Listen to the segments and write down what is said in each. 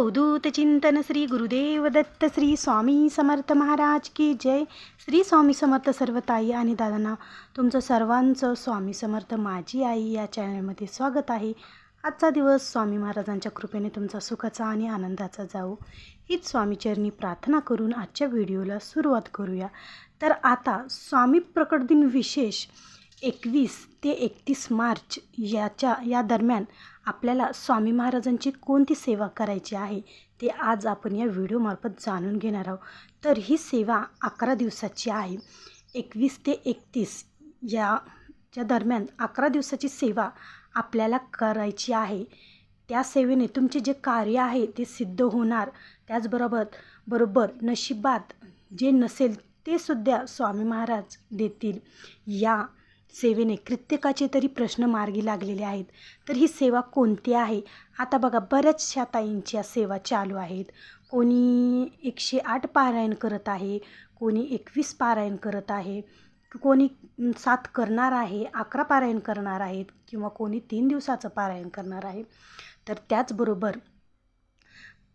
अवधूत चिंतन श्री गुरुदेव दत्त श्री स्वामी समर्थ महाराज की जय। श्री स्वामी समर्थ सर्वताई आणि दादांना तुमचं सर्वांचं स्वामी समर्थ माझी आई या चॅनलमध्ये स्वागत आहे. आजचा दिवस स्वामी महाराजांच्या कृपेने तुमचा सुखाचा आणि आनंदाचा जाऊ. हीच स्वामीचरणी प्रार्थना करून आजच्या व्हिडिओला सुरुवात करूया. तर आता स्वामी प्रकट दिन विशेष एकवीस ते एकतीस मार्च याच्या या दरम्यान आपल्याला स्वामी महाराजांची कोणती सेवा करायची आहे ते आज आपण या व्हिडिओमार्फत जाणून घेणार आहोत. तर ही सेवा अकरा दिवसाची आहे. एकवीस ते एकतीस याच्या दरम्यान अकरा दिवसाची सेवा आपल्याला करायची आहे. त्या सेवेने तुमचे जे कार्य आहे ते सिद्ध होणार. त्याचबरोबर बरोबर नशिबात जे नसेल ते सुद्धा स्वामी महाराज देतील. या सेवेने कित्येकाचे तरी प्रश्न मार्गी लागलेले आहेत. तर ही सेवा कोणती आहे? आता बघा बऱ्याचशा ताईंच्या सेवा चालू आहेत. कोणी एकशे आठ पारायण करत आहे कोणी एकवीस पारायण करत आहे कोणी सात करणार आहे अकरा पारायण करणार आहेत किंवा कोणी तीन दिवसाचं पारायण करणार आहे. तर त्याचबरोबर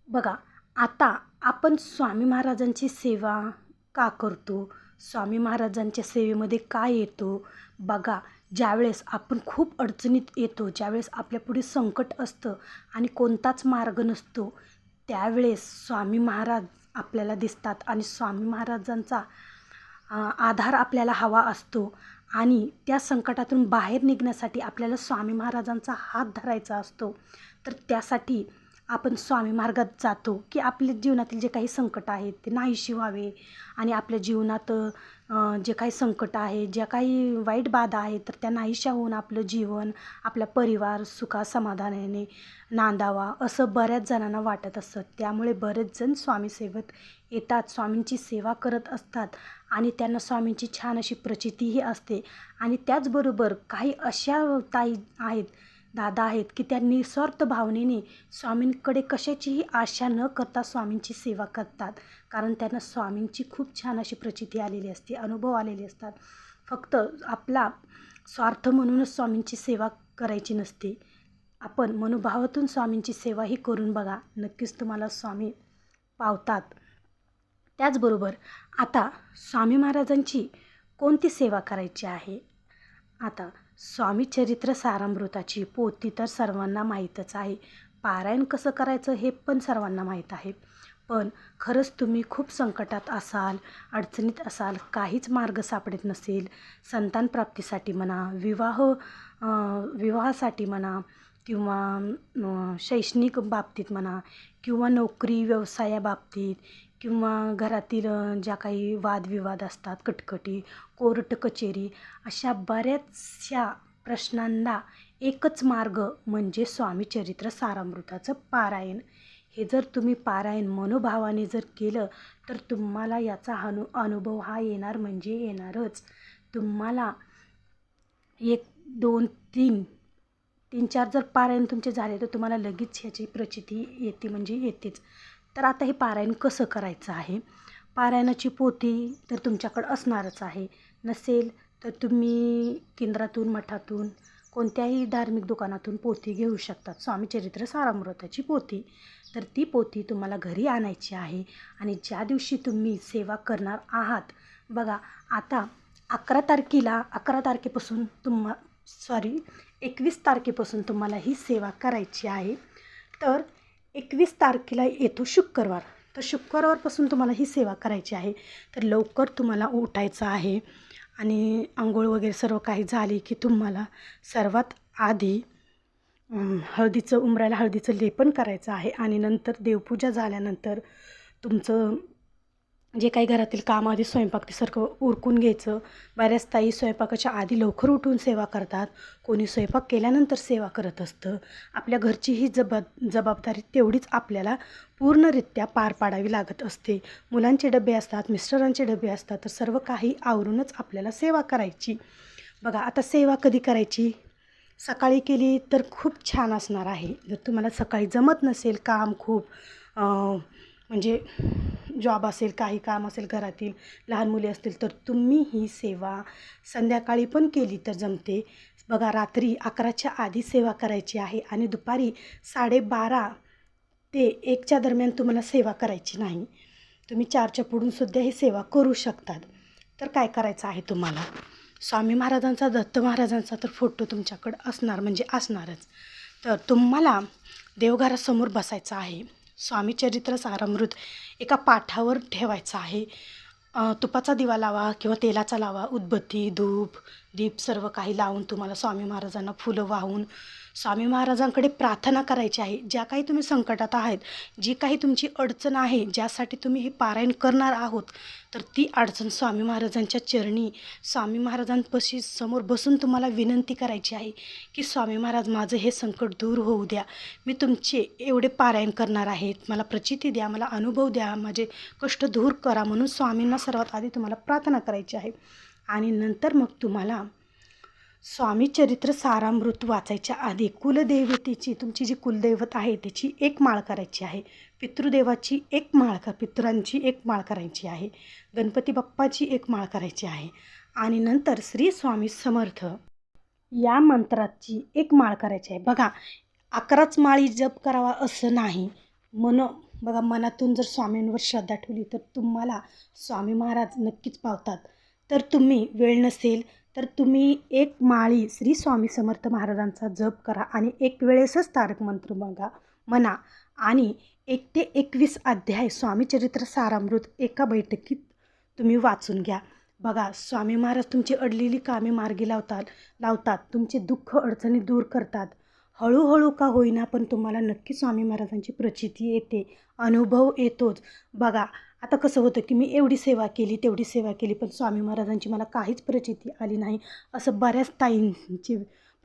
बघा आता आपण स्वामी महाराजांची सेवा का करतो? स्वामी महाराजांच्या सेवेमध्ये काय येतो? बघा ज्यावेळेस आपण खूप अडचणीत येतो ज्यावेळेस आपल्यापुढे संकट असतं आणि कोणताच मार्ग नसतो त्यावेळेस स्वामी महाराज आपल्याला दिसतात आणि स्वामी महाराजांचा आधार आपल्याला हवा असतो आणि त्या संकटातून बाहेर निघण्यासाठी आपल्याला स्वामी महाराजांचा हात धरायचा असतो. तर त्यासाठी आपण स्वामी मार्गात जातो की आपल्या जीवनातील जे काही संकट आहेत ते नाहीशी व्हावे. आणि आपल्या जीवनात जे काही संकट आहे ज्या काही वाईट बाधा आहेत तर त्या नाहीशा होऊन आपलं जीवन आपला परिवार सुखा समाधानाने नांदावा असं बऱ्याच जणांना वाटत असतं. त्यामुळे बरेच जण स्वामी सेवेत येतात स्वामींची सेवा करत असतात आणि त्यांना स्वामींची छान अशी प्रचितीही असते. आणि त्याचबरोबर काही अशा ताई आहेत दादा आहेत की त्या निस्वार्थ भावनेने स्वामींकडे कशाचीही आशा न करता स्वामींची सेवा करतात. कारण त्यांना स्वामींची खूप छान अशी प्रचिती आलेली असते अनुभव आलेले असतात. फक्त आपला स्वार्थ म्हणूनच स्वामींची सेवा करायची नसते. आपण मनोभावातून स्वामींची सेवाही करून बघा. नक्कीच तुम्हाला स्वामी पावतात. त्याचबरोबर आता स्वामी महाराजांची कोणती सेवा करायची आहे? आता स्वामी चरित्र सारामृताची पोथी तर सर्वांना माहीतच आहे. पारायण कसं करायचं हे पण सर्वांना माहीत आहे. पण खरंच तुम्ही खूप संकटात असाल अडचणीत असाल काहीच मार्ग सापडत नसेल. संतान प्राप्तीसाठी म्हणा विवाह विवाहासाठी म्हणा किंवा शैक्षणिक बाबतीत म्हणा किंवा नोकरी व्यवसायाबाबतीत किंवा घरातील ज्या काही वादविवाद असतात कटकटी कोर्ट कचेरी अशा बऱ्याचशा प्रश्नांना एकच मार्ग म्हणजे स्वामी चरित्र सारामृताचं पारायण. हे जर तुम्ही पारायण मनोभावाने जर केलं तर तुम्हाला याचा अनु अनुभव हा येणार म्हणजे येणारच. तुम्हाला एक दोन तीन तीन चार जर पारायण तुमचे झाले तर तुम्हाला लगेच ह्याची प्रचिती येते म्हणजे येतेच. तर आता हे पारायण कसं करायचं आहे? पारायणाची पोथी तर तुमच्याकडं असणारच आहे. नसेल तर तुम्ही केंद्रातून मठातून कोणत्याही धार्मिक दुकानातून पोथी घेऊ शकतात. स्वामीचरित्र सारामृताची पोथी. तर ती पोथी तुम्हाला घरी आणायची आहे आणि ज्या दिवशी तुम्ही सेवा करणार आहात बघा आता अकरा तारखेला अकरा तारखेपासून तुम्हा सॉरी एकवीस तारखेपासून तुम्हाला ही सेवा करायची आहे. तर एकवीस तारखेला येतो शुक्रवार. तर शुक्रवारपासून तुम्हाला ही सेवा करायची आहे. तर लवकर तुम्हाला उठायचं आहे आणि आंघोळ वगैरे सर्व काही झाली की तुम्हाला सर्वात आधी हळदीचं उमरायला हळदीचं लेपन करायचं आहे आणि नंतर देवपूजा झाल्यानंतर तुमचं जे काही घरातील काम आधी स्वयंपाक ते सारखं उरकून घ्यायचं. बऱ्याच ताई स्वयंपाकाच्या आधी लवकर उठून सेवा करतात. कोणी स्वयंपाक केल्यानंतर सेवा करत असतं. आपल्या घरची ही जबा जबाबदारी तेवढीच आपल्याला पूर्णरित्या पार पाडावी लागत असते. मुलांचे डबे असतात मिस्टरांचे डबे असतात तर सर्व काही आवरूनच आपल्याला सेवा करायची. बघा आता सेवा कधी करायची? सकाळी केली तर खूप छान असणार आहे. जर तुम्हाला सकाळी जमत नसेल काम खूप म्हणजे जॉब असेल काही काम असेल घरातील लहान मुले असतील तर तुम्ही ही सेवा संध्याकाळी पण केली तर जमते. बघा रात्री अकराच्या आधी सेवा करायची आहे आणि दुपारी साडेबारा ते एकच्या दरम्यान तुम्हाला सेवा करायची नाही. तुम्ही चारच्या पुढूनसुद्धा ही सेवा करू शकतात. तर काय करायचं आहे तुम्हाला? स्वामी महाराजांचा दत्त महाराजांचा तर फोटो तुमच्याकडं असणार म्हणजे असणारच. तर तुम्हाला देवघरासमोर बसायचं आहे. स्वामी चरित्र सारामृत एका पाठावर ठेवायचं आहे. तुपाचा दिवा लावा किंवा तेलाचा लावा उदबत्ती धूप दीप सर्व काही लावून तुम्हाला स्वामी महाराजांना फुलं वाहून स्वामी महाराजांकडे प्रार्थना करायची आहे. ज्या काही तुम्ही संकटात आहात जी काही तुमची अडचण आहे ज्यासाठी तुम्ही हे पारायण करणार आहोत तर ती अडचण स्वामी महाराजांच्या चरणी स्वामी महाराजांपाशी समोर बसून तुम्हाला विनंती करायची आहे की स्वामी महाराज माझं हे संकट दूर होऊ द्या. मी तुमचे एवढे पारायण करणार आहेत मला प्रचिती द्या मला अनुभव द्या माझे कष्ट दूर करा म्हणून स्वामींना सर्वात आधी तुम्हाला प्रार्थना करायची आहे. आणि नंतर मग तुम्हाला स्वामी चरित्र सारामृत वाचायच्या आधी कुलदेवतेची तुमची जी कुलदैवत आहे त्याची एक माळ करायची आहे. पितृदेवाची एक माळ कर पितरांची एक माळ करायची आहे. गणपती बाप्पाची एक माळ करायची आहे. आणि नंतर श्री स्वामी समर्थ या मंत्राची एक माळ करायची आहे. बघा अकराच माळी जप करावा असं नाही. मन बघा मनातून जर स्वामींवर श्रद्धा ठेवली तर तुम्हाला स्वामी महाराज नक्कीच पावतात. तर तुम्ही वेळ नसेल तर तुम्ही एक माळी श्री स्वामी समर्थ महाराजांचा जप करा आणि एक वेळेसच तारक मंत्र बघा म्हणा. आणि एक ते एकवीस अध्याय स्वामीचरित्र सारामृत एका बैठकीत तुम्ही वाचून घ्या. बघा स्वामी महाराज तुमची अडलेली कामे मार्गी लावतात लावतात तुमचे दुःख अडचणी दूर करतात. हळूहळू का होईना पण तुम्हाला नक्की स्वामी महाराजांची प्रचिती येते अनुभव येतोच. बघा आता कसं होतं की मी एवढी सेवा केली तेवढी सेवा केली पण स्वामी महाराजांची मला काहीच प्रचिती आली नाही. असं बऱ्याच ताईंचे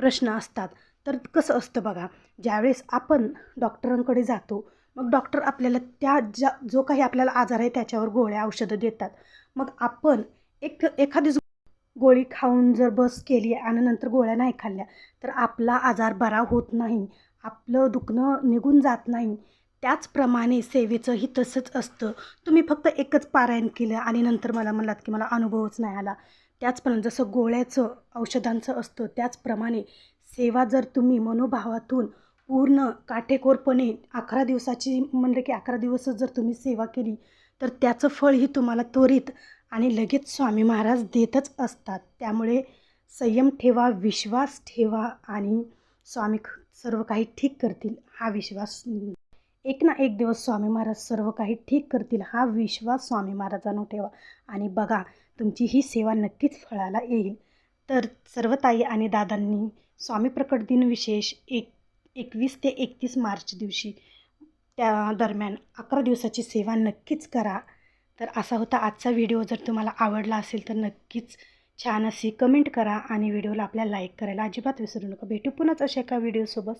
प्रश्न असतात. तर कसं असतं बघा ज्यावेळेस आपण डॉक्टरांकडे जातो मग डॉक्टर आपल्याला त्या ज्या जो काही आपल्याला आजार आहे त्याच्यावर गोळ्या औषधं देतात. मग आपण एक एखादी गोळी खाऊन जर बस केली आणि नंतर गोळ्या नाही खाल्ल्या तर आपला आजार बरा होत नाही. आपलं दुखणं निघून जात नाही. त्याचप्रमाणे सेवेचंही तसंच असतं. तुम्ही फक्त एकच पारायण केलं आणि नंतर मला म्हणलात की मला अनुभवच नाही आला. त्याचप्रमाणे जसं गोळ्याचं औषधांचं असतं त्याचप्रमाणे सेवा जर तुम्ही मनोभावातून पूर्ण काटेकोरपणे अकरा दिवसाची म्हणलं की अकरा दिवसच जर तुम्ही सेवा केली तर त्याचं फळही तुम्हाला त्वरित आणि लगेच स्वामी महाराज देतच असतात. त्यामुळे संयम ठेवा विश्वास ठेवा आणि स्वामी ख- सर्व काही ठीक करतील हा विश्वास एक ना एक दिवस स्वामी महाराज सर्व काही ठीक करतील हा विश्वास स्वामी महाराजांना ठेवा. आणि बघा तुमची ही सेवा नक्कीच फळाला येईल. तर सर्व ताई आणि दादांनी स्वामी प्रकट दिन विशेष एक एकवीस ते एकतीस मार्च दिवशी त्या दरम्यान अकरा दिवसाची सेवा नक्कीच करा. तर असा होता आजचा व्हिडिओ. जर तुम्हाला आवडला असेल तर नक्कीच छान अशी कमेंट करा आणि व्हिडिओला आपल्या लाईक करायला अजिबात विसरू नका. भेटू पुन्हाच अशा एका व्हिडिओसोबत.